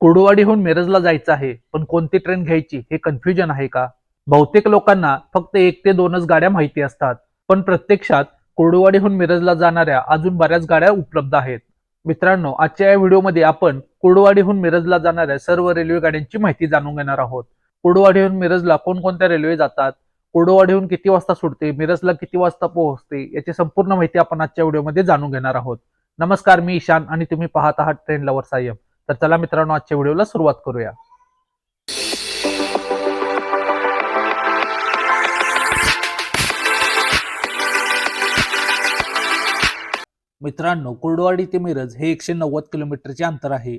कुर्डुवाडीहून मिरजला जायचं आहे पण कोणती ट्रेन घ्यायची हे कन्फ्युजन आहे का? बहुतेक लोकांना फक्त एक ते दोनच गाड्या माहिती असतात पण प्रत्यक्षात कुर्डुवाडीहून मिरजला जाणाऱ्या अजून बऱ्याच गाड्या उपलब्ध आहेत. मित्रांनो आजच्या या व्हिडिओमध्ये आपण कुर्डुवाडीहून मिरजला जाणाऱ्या सर्व रेल्वे गाड्यांची माहिती जाणून घेणार आहोत. कुर्डुवाडीहून मिरजला कोणकोणत्या रेल्वे जातात कुर्डुवाडीहून किती वाजता सुटते मिरजला किती वाजता पोहोचते याची संपूर्ण माहिती आपण आजच्या व्हिडिओमध्ये जाणून घेणार आहोत. नमस्कार मी ईशान आणि तुम्ही पाहत आहात ट्रेन लवर सायम तर चला मित्रांनो आजच्या व्हिडिओला सुरुवात करूया. मित्रांनो कुर्डवाडी ते मिरज हे एकशे नव्वद किलोमीटरचे अंतर आहे.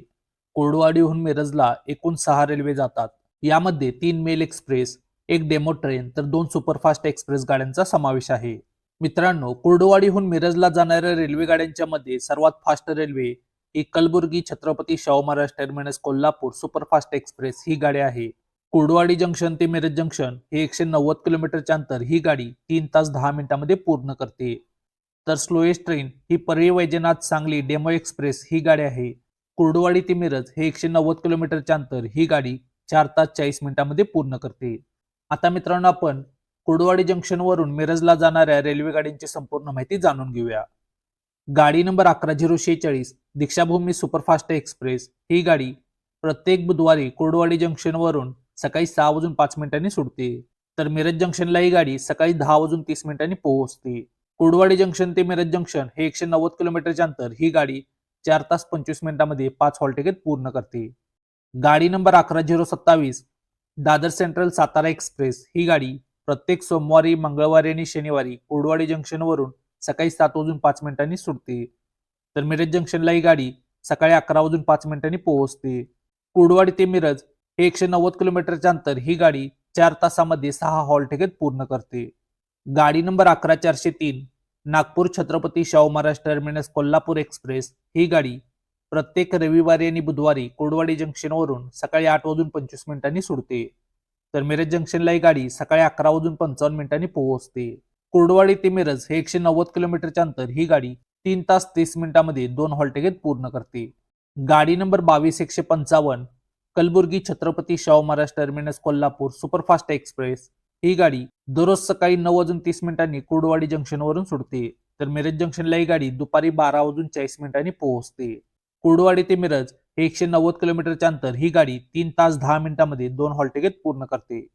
कुर्डवाडीहून मिरजला एकूण सहा रेल्वे जातात. यामध्ये तीन मेल एक्सप्रेस एक डेमो ट्रेन तर दोन सुपरफास्ट एक्सप्रेस गाड्यांचा समावेश आहे. मित्रांनो कुर्डवाडीहून मिरजला जाणाऱ्या रेल्वे गाड्यांच्या मध्ये सर्वात फास्ट रेल्वे ही Kalaburagi Chhatrapati Shahu Maharaj terminus Kolhapur superfast express ही गाडी आहे. कुर्डुवाडी जंक्शन ते मिरज जंक्शन हे एकशे नव्वद किलोमीटरच्या अंतर ही गाडी तीन तास दहा मिनिटांमध्ये पूर्ण करते. तर स्लोएस्ट ट्रेन ही परळी वैजनाथ सांगली डेमो एक्सप्रेस ही गाडी आहे. कुर्डवाडी ते मिरज हे एकशे नव्वद किलोमीटरच्या अंतर ही गाडी चार तास चाळीस मिनिटांमध्ये पूर्ण करते. आता मित्रांनो आपण कुर्डुवाडी जंक्शनवरून मिरजला जाणाऱ्या रेल्वे गाड्यांची संपूर्ण माहिती जाणून घेऊया. गाडी नंबर अकरा झिरो शेहेचाळीस दीक्षाभूमी सुपरफास्ट एक्सप्रेस. ही गाडी प्रत्येक बुधवारी कुर्डवाडी जंक्शनवरून सकाळी सहा वाजून पाच मिनिटांनी सुटते. तर मिरज जंक्शनला ही गाडी सकाळी दहा वाजून तीस मिनिटांनी पोहोचते. कुर्डवाडी जंक्शन ते मिरज जंक्शन हे एकशे नव्वद किलोमीटरचे अंतर ही गाडी चार तास पंचवीस मिनिटांमध्ये पाच हॉल तिकीट पूर्ण करते. गाडी नंबर अकरा झिरो सत्तावीस दादर सेंट्रल सातारा एक्सप्रेस. ही गाडी प्रत्येक सोमवारी मंगळवारी आणि शनिवारी कुर्डवाडी जंक्शनवरून सकाळी सात वाजून पाच मिनिटांनी सुटते. तर मिरज जंक्शनला ही गाडी सकाळी अकरा वाजून पाच मिनिटांनी पोहोचते. कुर्डवाडी ते मिरज हे एकशे नव्वद किलोमीटरच्या अंतर ही गाडी चार तासामध्ये सहा हॉल ठेकेत पूर्ण करते. गाडी नंबर अकरा चारशे तीन नागपूर छत्रपती शाहू महाराज टर्मिनस कोल्हापूर एक्सप्रेस ही गाडी प्रत्येक रविवारी आणि बुधवारी कुर्डवाडी जंक्शनवरून सकाळी आठ वाजून पंचवीस मिनिटांनी सुटते. तर मिरज जंक्शनला ही गाडी सकाळी अकरा वाजून पंचावन्न मिनिटांनी पोहोचते. कुर्डवाडी ते मिरज हे एकशे नव्वद किलोमीटरच्या अंतर ही गाडी तीन तास तीस मिनिटांमध्ये दोन हॉल पूर्ण करते. गाडी नंबर बावीस एकशे पंचावन्न Kalaburagi Chhatrapati Shahu Maharaj terminus Kolhapur superfast express ही गाडी दररोज सकाळी नऊ वाजून तीस मिनिटांनी कुर्डवाडी जंक्शनवरून सुटते. तर मिरज जंक्शनला ही गाडी दुपारी बारा वाजून चाळीस मिनिटांनी पोहोचते. कुर्डवाडी ते मिरज हे एकशे नव्वद किलोमीटरच्या अंतर ही गाडी तीन तास दहा मिनिटांमध्ये दोन हॉल पूर्ण करते.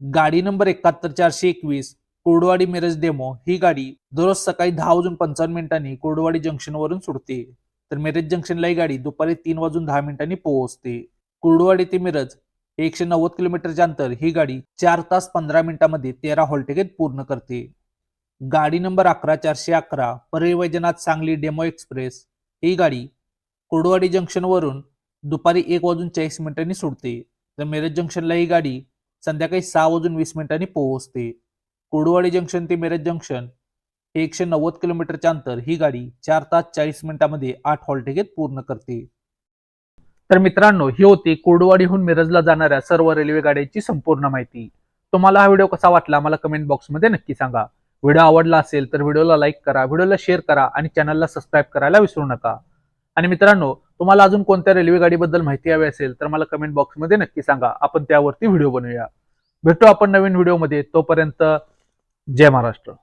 गाडी नंबर एकाहत्तर चारशे एकवीस कुर्डवाडी मिरज डेमो ही गाडी दररोज सकाळी दहा वाजून पंचावन्न मिनिटांनी कुर्डवाडी जंक्शनवरून सुटते. तर मिरज जंक्शनला ही गाडी दुपारी तीन वाजून दहा मिनिटांनी पोहोचते. कुर्डवाडी ते मिरज एकशे नव्वद किलोमीटरच्या अंतर ही गाडी चार तास पंधरा मिनिटांमध्ये तेरा हॉल पूर्ण करते. गाडी नंबर अकरा चारशे अकरा परिवैजनाथ सांगली डेमो एक्सप्रेस ही गाडी कुर्डवाडी जंक्शनवरून दुपारी एक वाजून चाळीस मिनिटांनी सुटते. तर मिरज जंक्शनला ही गाडी संध्याकाळी सहा वाजून वीस मिनिटांनी पोहोचते. कुर्डवाडी जंक्शन ते मिरज जंक्शन हे एकशे नव्वद किलोमीटरचे अंतर ही गाडी चार तास चाळीस मिनिटांमध्ये आठ हॉल तिकीट पूर्ण करते. तर मित्रांनो ही होती कोडवाडीहून मिरजला जाणाऱ्या सर्व रेल्वे गाड्यांची संपूर्ण माहिती. तुम्हाला हा व्हिडिओ कसा वाटला मला कमेंट बॉक्समध्ये नक्की सांगा. व्हिडिओ आवडला असेल तर व्हिडिओला लाईक करा व्हिडिओला शेअर करा आणि चॅनलला सबस्क्राईब करायला विसरू नका. आणि मित्रांनो तुम्हाला अजून कोणत्या रेल्वे गाडीबद्दल माहिती हवी असेल तर मला कमेंट बॉक्समध्ये नक्की सांगा. आपण त्यावरती व्हिडिओ बनवूया. भेटू आपण नवीन व्हिडिओमध्ये. तोपर्यंत जय महाराष्ट्र.